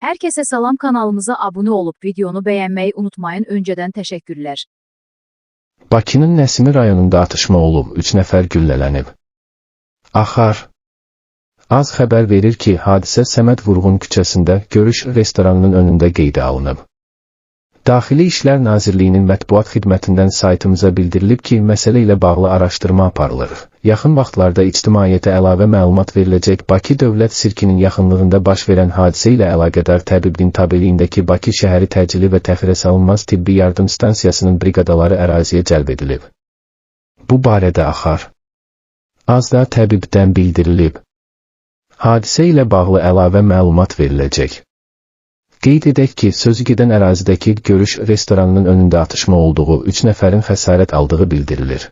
Herkese salam kanalımıza abone olup videonu beğenmeyi unutmayın. Önceden teşekkürler. Bakının Nəsimi rayonunda atışma olub, 3 nəfər güllələnib. Axar Az xəbər verir ki, hadisə Səməd Vurğun küçəsində Görüş restoranının önündə qeydə alınıb. Daxili İşlər Nazirliyinin mətbuat xidmətindən saytımıza bildirilib ki, məsələ ilə bağlı araşdırma aparılır. Yaxın vaxtlarda ictimaiyyətə əlavə məlumat veriləcək Bakı Dövlət Sirkinin yaxınlığında baş verən hadisə ilə əlaqədar təbibin tabeliyindəki Bakı şəhəri təcili və təxirə salınmaz tibbi yardım stansiyasının briqadaları əraziyə cəlb edilib. Bu barədə axar. Az da təbibdən bildirilib. Hadisə ilə bağlı əlavə məlumat veriləcək. Qeyd sözü gedən ərazidəki görüş restoranının önündə atışma olduğu 3 nəfərin xəsarət aldığı bildirilir.